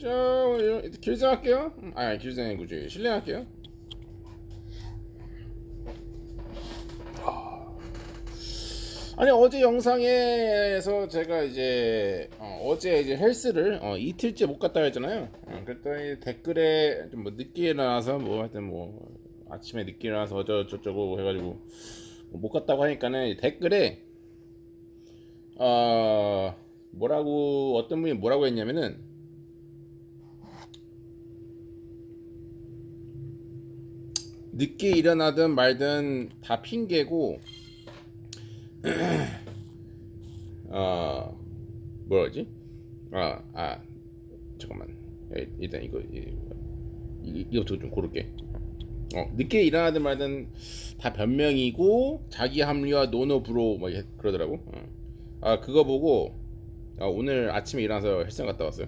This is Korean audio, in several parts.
자, 길생할게요. 아, 길생 굳이 실행할게요. 아니 어제 영상에서 제가 이제 어, 제 이제 헬스를 어, 이틀째 못 갔다 했잖아요. 어, 그랬더니 댓글에 좀 뭐 늦게 일어나서 뭐 하여튼 뭐 아침에 늦게 일어나서 어쩌 저쩌고 해가지고 뭐못 갔다고 하니까는 댓글에 어 뭐라고 어떤 분이 뭐라고 했냐면은 늦게 일어나든 말든 다 핑계고 어 뭐라지? 아, 아 잠깐만 에, 일단 이거 이거부터 좀 고를게. 어 늦게 일어나든 말든 다 변명이고 자기 합리화 노노브로 뭐 이렇게 그러더라고. 어. 아 그거 보고 아, 오늘 아침에 일어나서 헬스장 갔다 왔어요.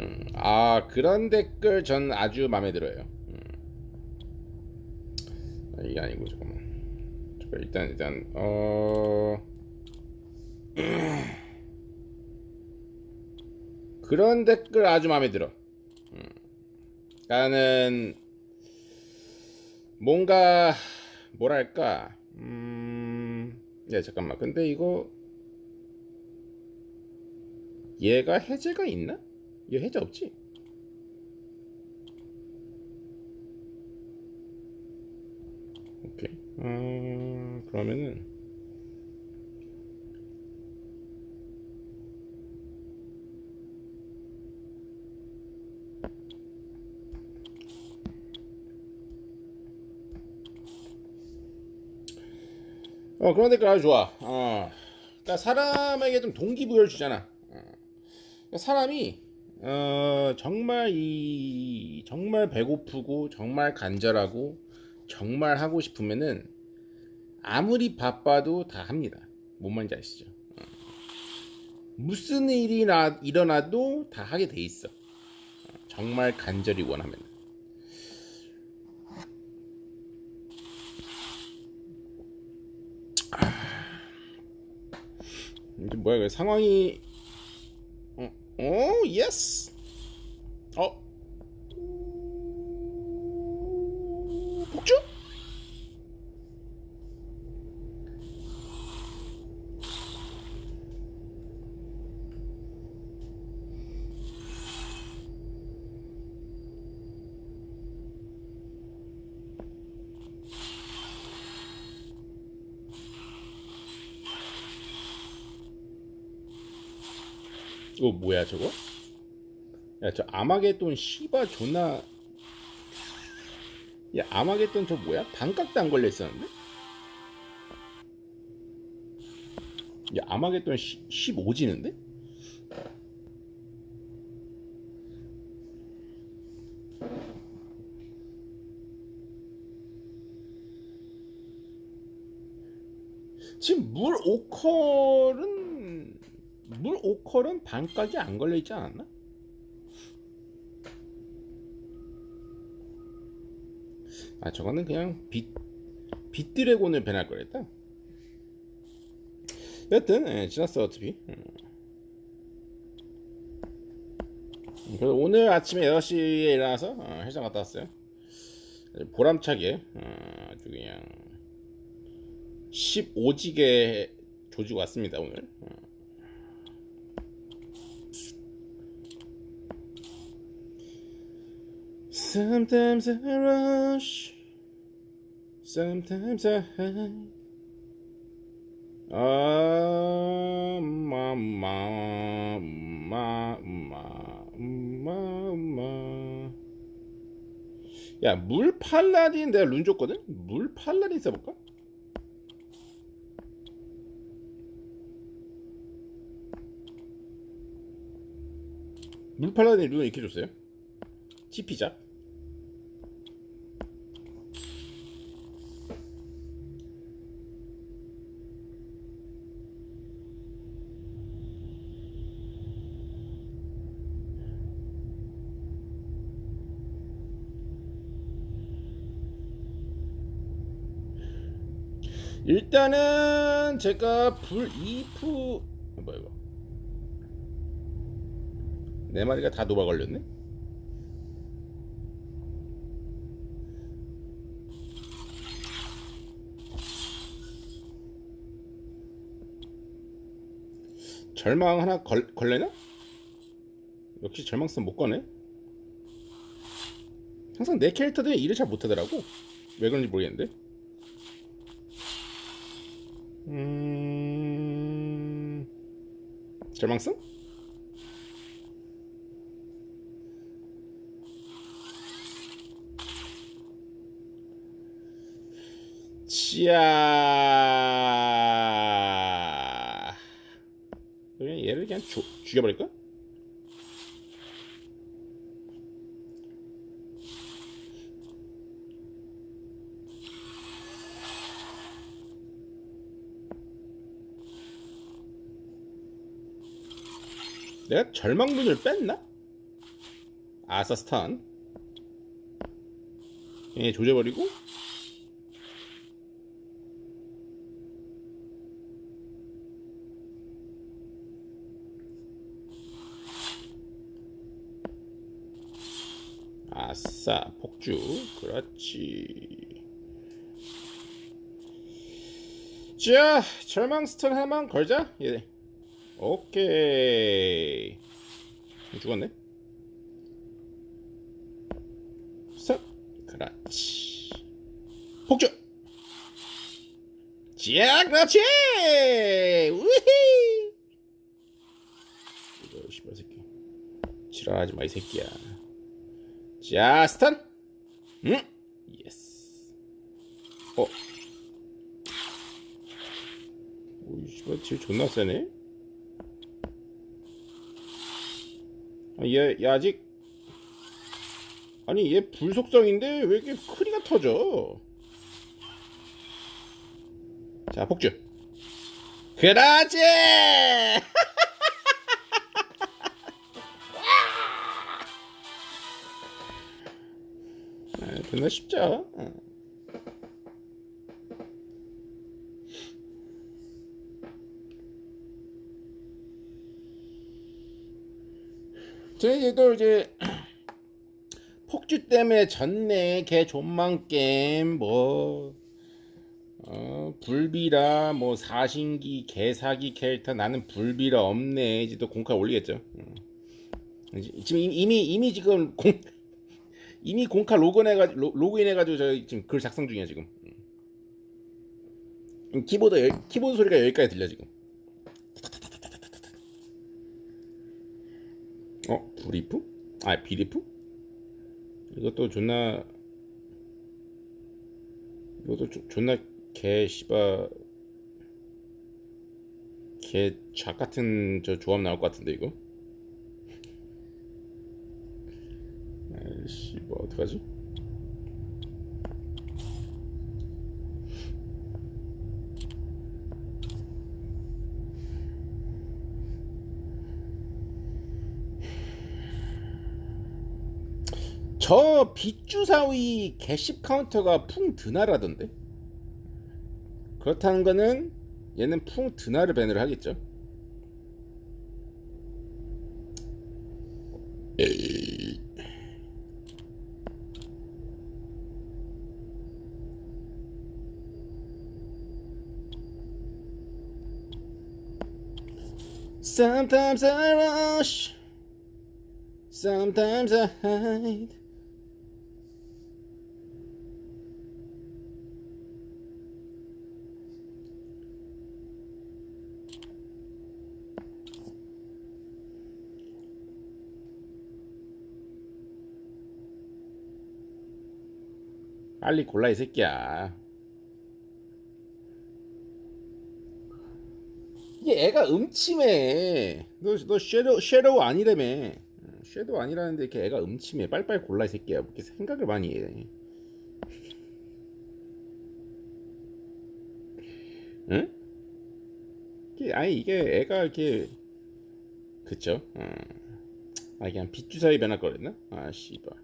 음, 아 그런 댓글 전 아주 마음에 들어요. 음. 아, 이게 아니고 잠깐만. 잠깐 일단 일단 어 그런 댓글 아주 마음에 들어. 음. 나는 뭔가 뭐랄까 음, 야 잠깐만. 근데 이거 얘가 해제가 있나? 얘 해제 없지? 오케이. 음, 그러면은 어 그런 댓글 아주 좋아. 어, 그러니까 사람에게 좀 동기부여를 주잖아. 어. 그러니까 사람이 어, 정말 이 정말 배고프고 정말 간절하고 정말 하고 싶으면은 아무리 바빠도 다 합니다. 뭔 말인지 아시죠? 어. 무슨 일이 나, 일어나도 다 하게 돼 있어. 어, 정말 간절히 원하면. 이제 뭐야 그 상황이. 어, 어 예스 어. 폭주 이거 뭐야 저거? 야 저 아마겟돈 씨바 존나 야 아마겟돈 저 뭐야? 반값도 안 걸려 있었는데? 야 아마겟돈 15지는데? 지금 물 5컬은 물 5컬은 반값이 안 걸려 있지 않았나? 아 저거는 그냥 빛 빛드래곤을 배날 거랬다. 여튼 예, 지났어 어차피. 음. 그래서 오늘 아침에 6시에 일어나서 어, 헬장 갔다 왔어요. 보람차게 어, 아주 그냥 15지게 조지고 왔습니다 오늘. 어. Sometimes I rush, sometimes I hide. Ah, ma, ma, ma, ma, ma, ma. 야, 물 팔라딘 내가 룬 줬거든? 물 팔라딘 써볼까? 물 팔라딘 룬을 이렇게 줬어요? 치피자? 일단은 제가 불 이프 뭐야 이거 네 마리가 다 노바 걸렸네. 절망 하나 걸, 걸레나? 역시 절망선 못 거네. 항상 내 캐릭터들이 일을 잘 못하더라고. 왜 그런지 모르겠는데. 음... 절망성? 지야. 그냥 얘를 그냥 조, 죽여버릴까? 내가 절망문을 뺐나? 아사스탄. 얘 조져버리고. 아싸 폭주. 그렇지. 자 절망 스턴 하나만 걸자. 얘 오케이. 죽었네? 싹 그렇지. 폭주. 자 그렇지! 우히! 이거 씨발 새끼. 지랄하지 마 이 새끼야. 자 스턴. 응? 예스. 어? 오이 씨발 질 존나 세네 얘, 얘 아직 아니 얘 불속성인데 왜 이렇게 크리가 터져? 자 폭주. 그렇지! 아, 존나 쉽죠 저희도 이제 폭주 때문에 졌네 개 존망 게임 뭐 어, 불비라 뭐 사신기 개사기 캐릭터 나는 불비라 없네 이제 또 공카 올리겠죠 음. 지금 이미 이미, 지금 공 이미 공카 로그인 해가지고 로그인 해가지고 저 지금 글 작성 중이야 지금 음. 키보드 열- 키보드 소리가 여기까지 들려 지금 어? 브리프? 아 비리프? 이것도 존나 이것도 조, 존나 개 씨바 개작 같은 저 조합 나올 것 같은데 이거 아이씨 뭐 어떡하지? 저 빗주사위 개십 카운터가 풍 드나라던데? 그렇다는 거는 얘는 풍 드나를 밴을 하겠죠. 에이. Sometimes I rush. Sometimes I hide 빨리 골라 이 새끼야. 이게 애가 음침해. 너, 너 쉐도우, 쉐도우 아니라며. 어, 쉐도우 아니라는데 이렇게 애가 음침해. 빨리빨리 골라 이 새끼야. 뭐 이렇게 생각을 많이 해. 응? 아니 이게 애가 이렇게 그쵸? 어. 아 그냥 빗주사위 변할 거랬나? 아 씨발.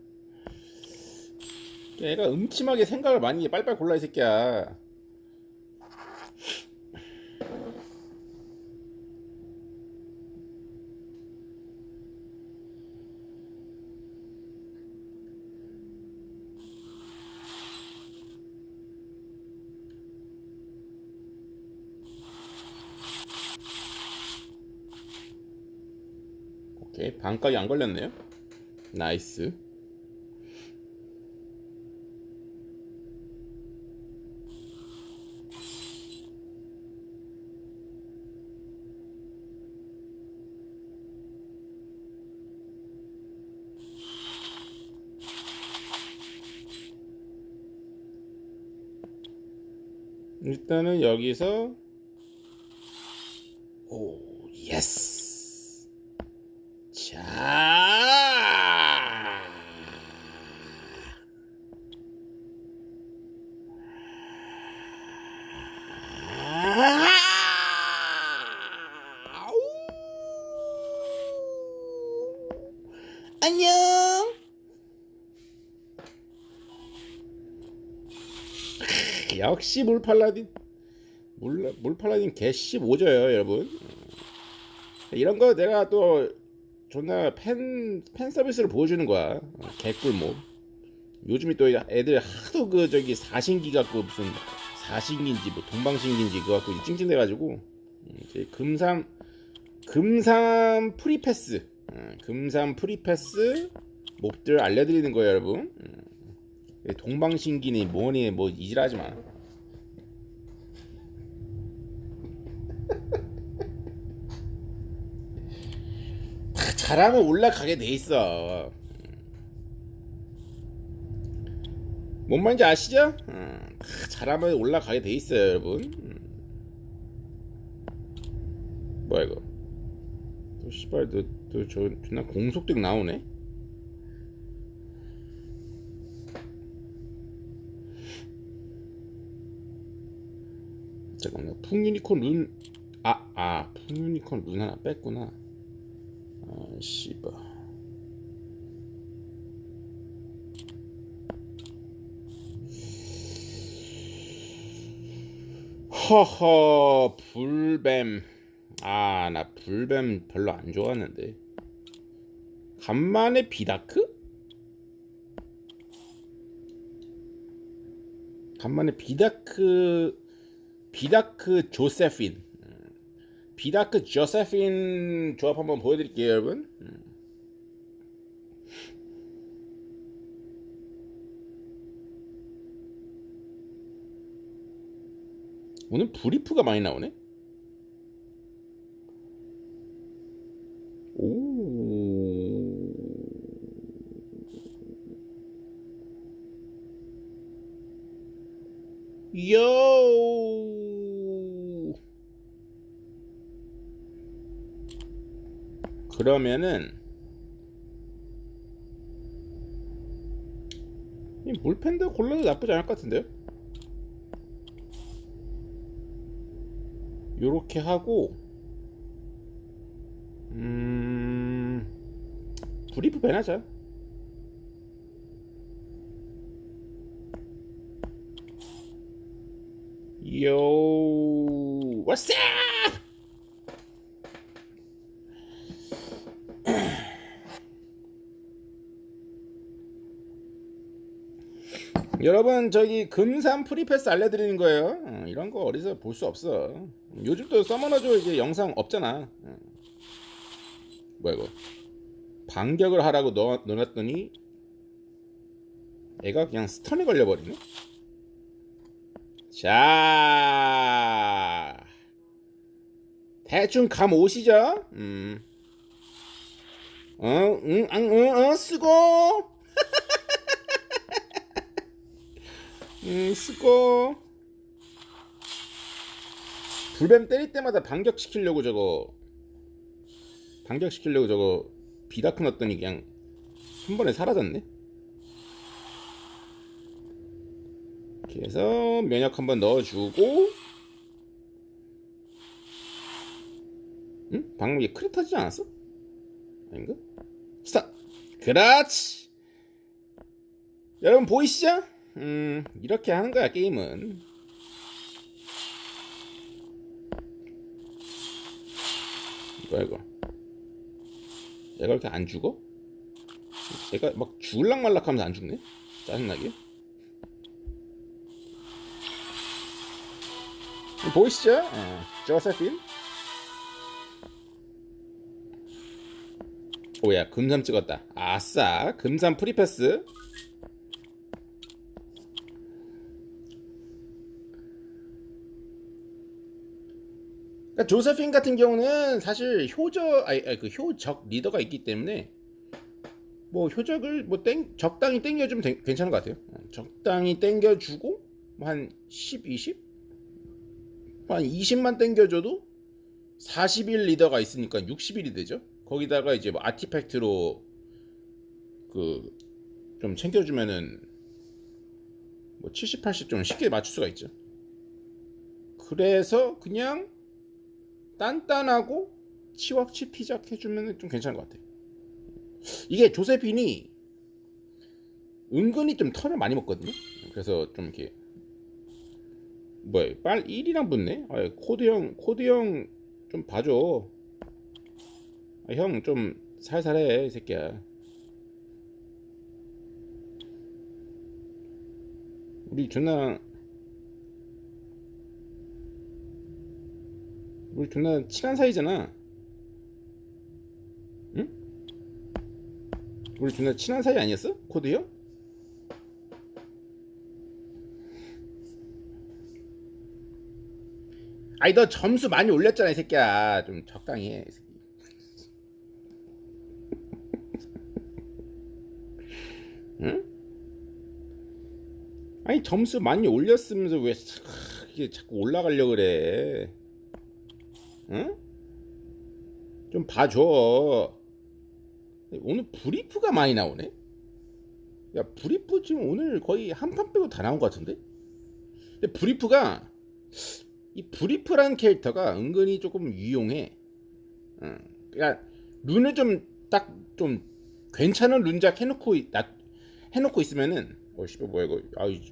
애가 음침하게 생각을 많이 해. 빨리빨리 골라 이 새끼야. 오케이 반까지 안 걸렸네요. 나이스. 일단은 여기서 오 예스 자 안녕 역시 물팔라딘. 물, 물팔라딘 개 15조예요 여러분. 이런 거 내가 또 존나 팬, 팬 서비스를 보여주는 거야. 개꿀모. 요즘에 또 애들 하도 그 저기 사신기 갖고 무슨 사신기인지 뭐 동방신기인지 그거 갖고 찡찡대가지고 음, 이제 금삼 금삼 프리패스. 음, 금삼 프리패스 몹들 알려드리는 거예요 여러분. 음. 동방신기니 뭐니 뭐 이질하지 마. 다 잘하면 올라가게 돼 있어. 뭔 말인지 아시죠? 음, 다 잘하면 올라가게 돼 있어요, 여러분. 음. 뭐야 이거? 또 씨발 너또저 존나 공속등 나오네. 잠깐만 풍유니콘 룬 아, 아, 풍유니콘 룬 하나 뺐구나. 아, 씨발. 허허, 불뱀. 아, 나 불뱀 별로 안 좋아하는데. 간만에 비다크? 간만에 비다크 비다크 조세핀 비다크 조세핀 조합 한번 보여드릴게요 여러분. 오늘 브리프가 많이 나오네 오 요. 그러면은 이 물펜드 골라도 나쁘지 않을 것 같은데요? 요렇게 하고 음 브리프 배나자 Yo, what's 여러분 저기 금산 프리패스 알려드리는 거예요. 어, 이런 거 어디서 볼 수 없어. 요즘 또 서머너조 이제 영상 없잖아. 어. 뭐야 이거? 반격을 하라고 넣, 넣어놨더니 애가 그냥 스턴에 걸려버리네. 자, 대충 감 오시죠? 음. 어, 응, 응, 응, 어, 쓰고. 음, 쓰고. 불뱀 때릴 때마다 반격시키려고 저거, 반격시키려고 저거, 비다크 넣었더니 그냥 한 번에 사라졌네? 이렇게 해서 면역 한 번 넣어주고 응? 방금 이게 크리 터지지 않았어? 아닌가? 스탑! 그렇지! 여러분 보이시죠? 음 이렇게 하는 거야 게임은 이거 이거 얘가 이렇게 안 죽어? 얘가 막 죽을락 말락하면서 안 죽네? 짜증나게 보이시죠? 어, 조세핀 오야 금삼 찍었다 아싸 금삼 프리패스 그러니까 조세핀 같은 경우는 사실 효적 아니, 아니 그 효적 리더가 있기 때문에 뭐 효적을 뭐 땡, 적당히 땡겨주면 되- 괜찮은 것 같아요. 어, 적당히 땡겨주고 뭐 한 10, 20? 뭐한 20만 땡겨줘도 40일 리더가 있으니까 60일이 되죠. 거기다가 이제 뭐 아티팩트로 그 좀 챙겨주면은 뭐 70, 80 좀 쉽게 맞출 수가 있죠. 그래서 그냥 단단하고 치왁치 피작 해주면 좀 괜찮은 것 같아요. 이게 조세핀이 은근히 좀 턴을 많이 먹거든요. 그래서 좀 이렇게 뭐야 빨 1이랑 붙네. 아, 코드 형 코드 형 좀 봐줘. 아, 형좀 살살해 이 새끼야. 우리 존나 우리 존나 친한 사이잖아. 응? 우리 존나 친한 사이 아니었어? 코드 형? 아니 너 점수 많이 올렸잖아 이 새끼야. 좀 적당히 해. 이 새끼. 응? 아니 점수 많이 올렸으면서 왜 자- 이게 자꾸 올라가려 그래? 응? 좀 봐줘. 오늘 브리프가 많이 나오네. 야 브리프 지금 오늘 거의 한 판 빼고 다 나온 것 같은데? 근데 브리프가 이 브리프라는 캐릭터가 은근히 조금 유용해. 응. 그러니까 룬을 좀 딱 좀 괜찮은 룬작 해놓고 있- 나- 해놓고 있으면은 어 씨발 뭐야 이거 아이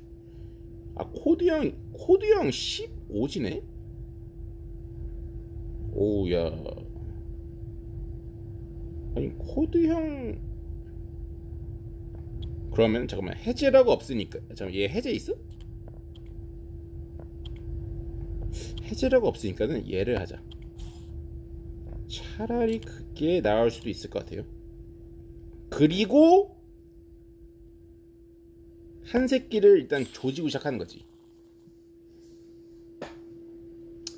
아 코드 형 코드 형 15지네? 오야 아니 코드형 그러면 잠깐만 해제라고 없으니까 잠깐 얘 해제 있어? 해제라고 없으니까는 얘를 하자 차라리 그게 나을 수도 있을 것 같아요 그리고 한 새끼를 일단 조지고 시작하는 거지.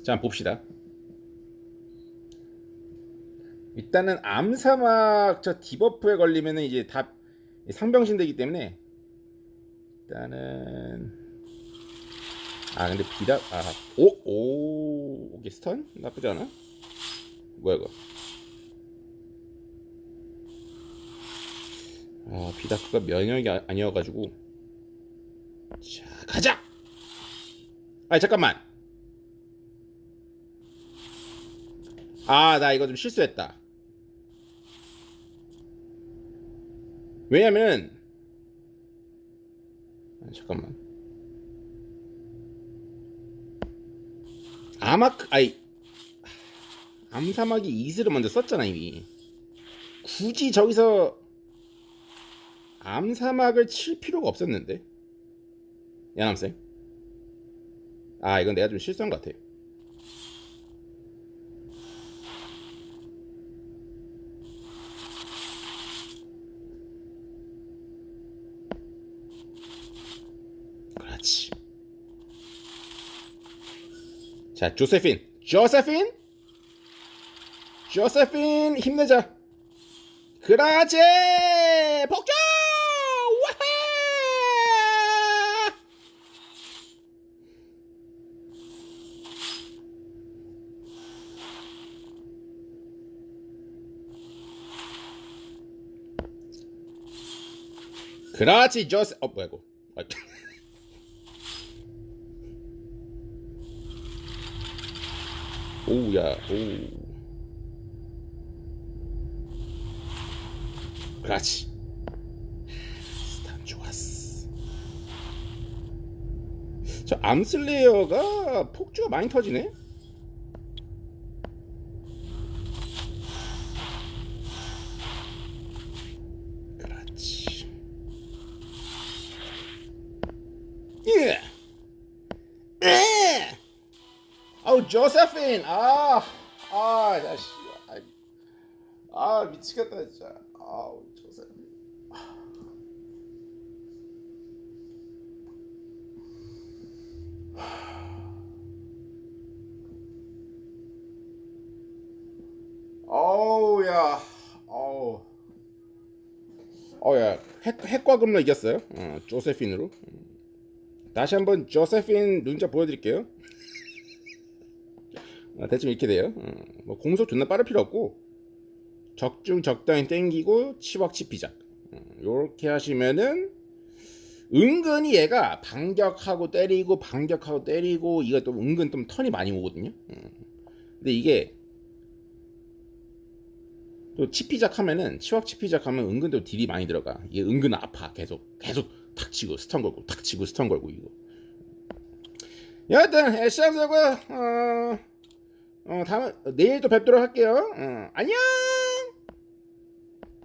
자, 봅시다. 일단은 암사막 저 디버프에 걸리면은 이제 다 상병신 되기 때문에 일단은 아 근데 비다 아오오 이게 스턴? 나쁘지 않아? 뭐야 이거? 아 비다크가 면역이 아- 아니어가지고. 자 가자! 아 잠깐만! 아 나 이거 좀 실수했다 왜냐면 아, 잠깐만. 아마크 아이 암사막이 이슬을 먼저 썼잖아 이미. 굳이 저기서 암사막을 칠 필요가 없었는데? 야남쌤. 아 이건 내가 좀 실수한 것 같아 그렇지 자 조세핀. 조세핀? 조세핀 힘내자. 그라제 복종 와하 그라지 조세 어 뭐야 이거 아, 오우야 오 그렇지. 스탄 좋았어. 저 암슬레이어가 폭주가 많이 터지네 아우 조세핀 아아 자식 아 미치겠다 진짜. 아우 조세핀 어우 야. 어우. 어야. 핵 핵과 금로 이겼어요? 어, 조세핀으로? 음. 다시 한번 조세핀 눈자 보여드릴게요. 어, 대충 이렇게 돼요. 어, 뭐 공속 존나 빠를 필요 없고 적중 적당히 땡기고 치왁치 피작. 이렇게 하시면은 은근히 얘가 반격하고 때리고 반격하고 때리고 이거 또 은근 좀 턴이 많이 오거든요. 음. 근데 이게 또 치피작 하면은 치왁 치피작 하면 은근 또 딜이 많이 들어가. 이게 은근 아파. 계속 계속 탁 치고 스턴 걸고 탁 치고 스턴 걸고 이거. 여하튼 애쉬함사고요. 어, 어 다음 내일 또 뵙도록 할게요. 어, 안녕